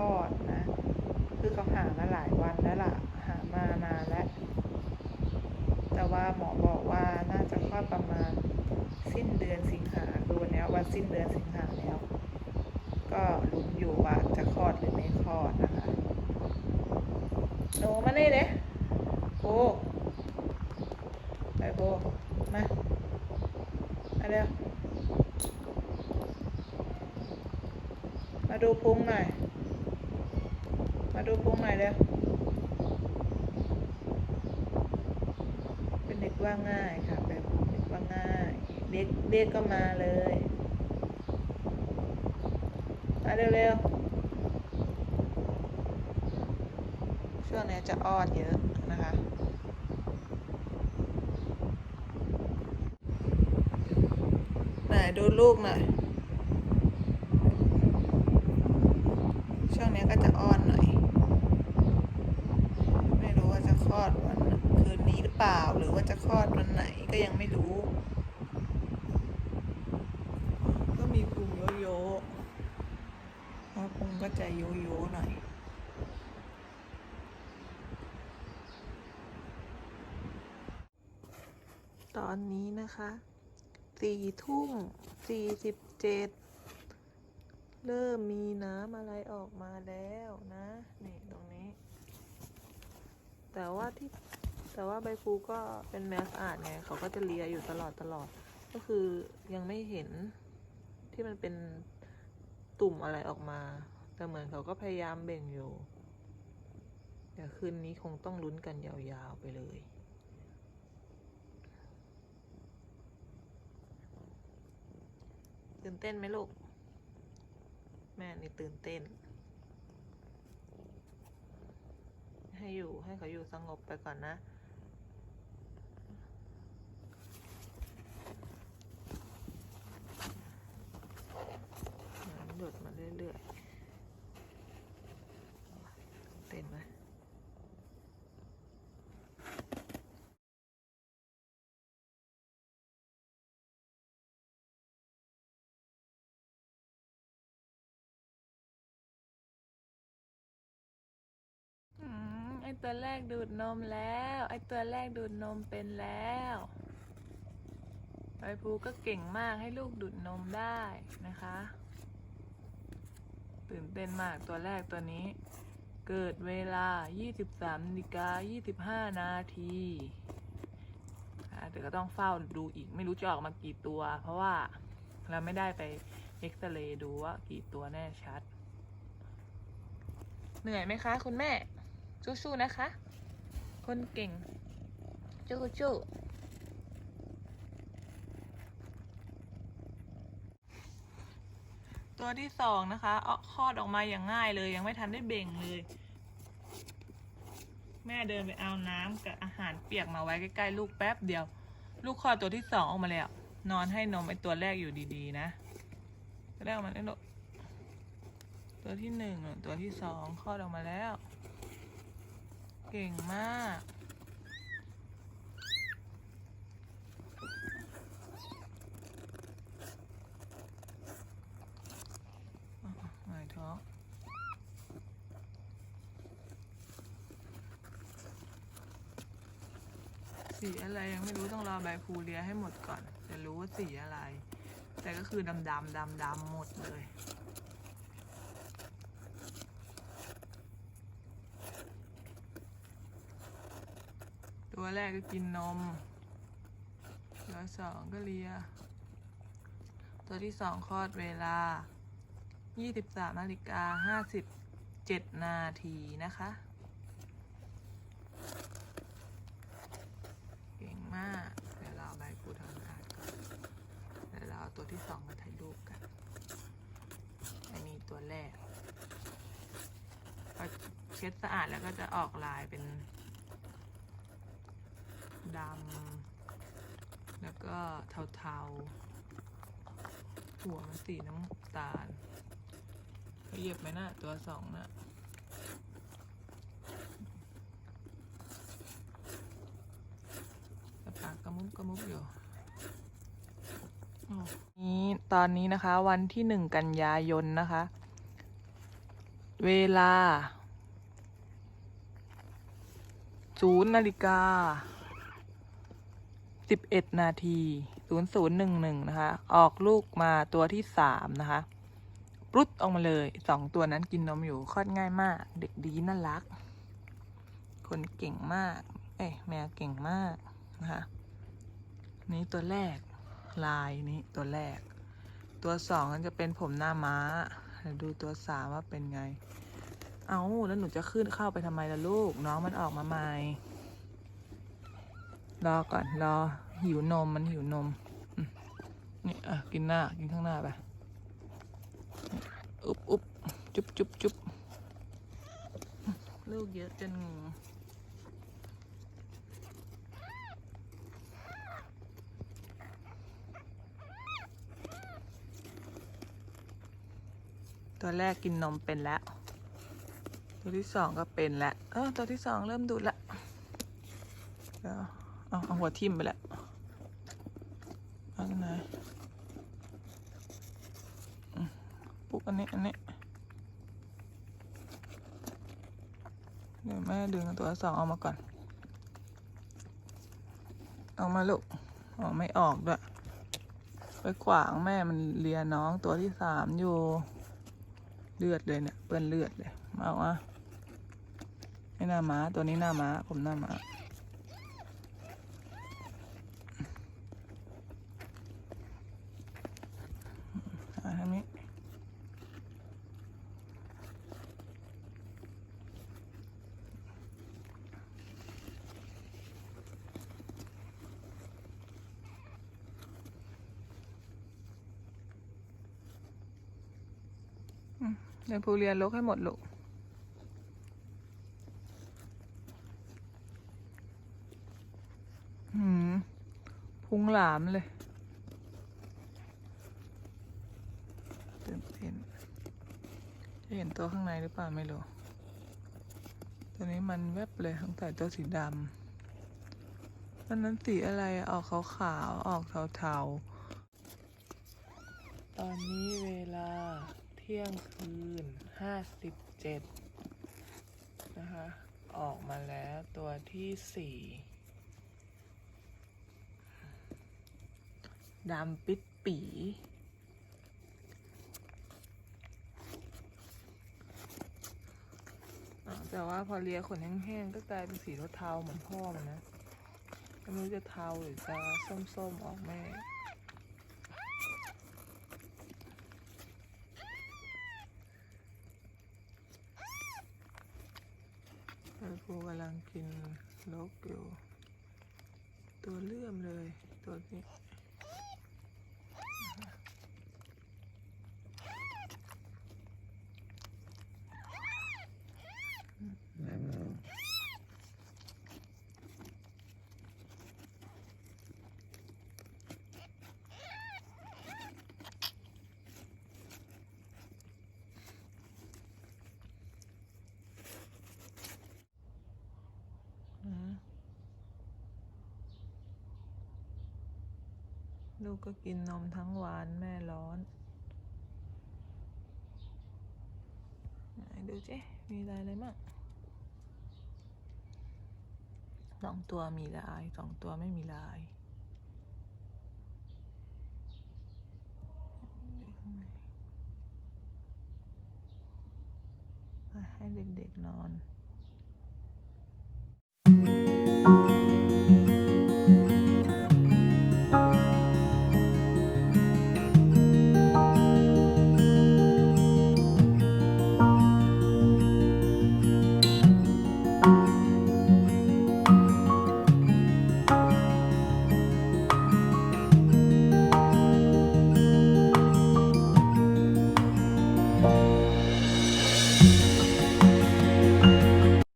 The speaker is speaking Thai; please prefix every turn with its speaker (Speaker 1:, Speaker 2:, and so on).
Speaker 1: ลอดนะ คือเขาหามาหลายวันแล้วล่ะ หามานานแล้ว แต่ว่าหมอบอกว่าน่าจะคลอดประมาณสิ้นเดือนสิงหาดูแล้ววันสิ้นเดือนสิงหาแล้ว ก็ลุ้นอยู่ว่าจะคลอดหรือไม่คลอดนะคะหนมาเลยเด้ ว่าง่ายค่ะเป็นเด็กว่าง่ายเด็กเด็กก็มาเลยมาเร็วๆช่วงนี้จะออนเยอะนะคะไหนดูลูกหน่อยช่วงนี้ก็จะอ้อนหน่อย ไม่รู้ว่าจะคลอดวันคืนนี้หรือเปล่า ว่าจะคลอดวันไหนก็ยังไม่รู้ ก็มีพุงโยโย่เพราะพุงก็จะโยโย่หน่อยตอนนี้นะคะ สี่ทุ่มสี่สิบเจ็ด เริ่มมีน้ำอะไรออกมาแล้วนะ นี่ตรงนี้ แต่ว่าที่ แต่ว่าใบพลูก็เป็นแมวสะอาดไงเขาก็จะเลียอยู่ตลอดตลอด ก็คือยังไม่เห็นที่มันเป็นตุ่มอะไรออกมา แต่เหมือนเขาก็พยายามเบ่งอยู่เดี๋ยวคืนนี้คงต้องลุ้นกันยาวๆไปเลยตื่นเต้นไหมลูก แม่นี่ตื่นเต้น ให้อยู่ให้เขาอยู่สงบไปก่อนนะ น้ำหยดมาเรื่อยๆเต้นไหมอืมไอตัวแรกดูดนมแล้ว ไอ้ตัวแรกดูดนมเป็นแล้วใบพลูก็เก่งมากให้ลูกดูดนมได้นะคะ ตื่นเต้นมากตัวแรกตัวนี้ เกิดเวลา 23นาฬิกา25 นาทีอ่ก็ต้องเฝ้าดูอีกไม่รู้จะออกมากี่ตัว เพราะว่าเราไม่ได้ไปเอ็กซเรย์ดูว่ากี่ตัวแน่ชัด เหนื่อยไหมคะ คุณแม่ สู้ๆนะคะ คนเก่งจู้ๆตัวที่สองนะคะเอาคลอดออกมาอย่างง่ายเลย ยังไม่ทันได้เบ่งเลย แม่เดินไปเอาน้ำกับอาหารเปียกมาไว้ใกล้ๆลูกแป๊บเดียว ลูกคลอดตัวที่สองออกมาแล้ว นอนให้นมไอตัวแรกอยู่ดีๆนะตัวแรกออกมาได้ตัวที่หนึ่งตัวที่สองคลอดออกมาแล้ว เก่งมาก หายท้องสีอะไรยังไม่รู้ต้องรอใบพูเลียให้หมดก่อน จะรู้ว่าสีอะไร แต่ก็คือดำดำดำดำๆหมดเลย ตัวแรกก็กินนม ตัวสองก็เลีย ตัวที่สองคลอดเวลา 23นาฬิกา57 นาทีนะคะ เก่งมาก เดี๋ยวเราเอาใบพูทำงานก่อนเดี๋ยวเราเอาตัวที่สองมาถ่ายรูปกัน อันนี้ตัวแรกพอเช็ดสะอาดแล้วก็จะออกลายเป็น ดำแล้วก็เทาๆ หัวมันสีน้ำตาลเหยียบไหมนะตัวสองนะแต่ปากกระมุบกระมุบอยู่นี่ตอนนี้นะคะวันที่หนึ่งกันยายนนะคะ เวลาศูนย์นาฬิกา สิบเอ็ดนาทีศูนย์ศูนย์หนึ่งหนึ่งนะคะ ออกลูกมาตัวที่สามนะคะปลุดออกมาเลยสองตัวนั้นกินนมอยู่คลอดง่ายมาก เด็กดีน่ารัก คนเก่งมาก เอ้ยแมวเก่งมากนะคะ นี่ตัวแรกลายนี้ตัวแรก ตัวสองมันจะเป็นผมหน้าม้าเดี๋ยวดูตัวสามว่าเป็นไง เอาแล้วหนูจะขึ้นเข้าไปทำไมล่ะลูก น้องมันออกมาใหม่ รอก่อนรอหิวนมมันหิวนมนี่อะกินหน้ากินข้างหน้าไปอุ๊บอุ๊บจุบจุบจุบลูกเยอะจนงงตัวแรกกินนมเป็นแล้ว ตัวที่สองก็เป็นแล้ว เออตัวที่สองเริ่มดูดละเดี๋ยว เอาหัวทิ่มไปแล้วอันไหนปุ๊กอันนี้ อันนี้ เดี๋ยวแม่ดึงตัวสองออกมาก่อน ออกมาลูกออกไม่ออกด้วย ไปขวางแม่มันเลียน้องตัวที่สามอยู่ เลือดเลยเนี่ย เปื้อนเลือดเลย มาเอาอะให้หน้าม้าตัวนี้หน้าม้าผมหน้าม้า เดี๋ยวภูเรียนลกให้หมดลูกหืมพุงหลามเลยตื่นเต้นจะเห็นตัวข้างในหรือเปล่าไม่รู้ ตัวนี้มันแวบเลยตั้งแต่ตัวสีดำตอนนั้นสีอะไรออกขาวๆออกเทาๆ ตอนนี้เวลา ที่ยงคืนห้าสิบเจ็ดนะคะ ออกมาแล้วตัวที่สี่ดำปิดปี่แต่ว่าพอเลียขนแห้งๆ ก็กลายเป็นสีเทาๆเหมือนพ่อมันนะ ไม่รู้จะเทาหรือจะส้มๆ ออกแมู่กำลังกินนกอยู่ ตัวเลื่อมเลยตัวนี้ ลูกก็กินนมทั้งวันแม่ร้อนดูสิมีลายอะไรมั่งสองตัวมีลายสองตัวไม่มีลายให้เด็กๆนอน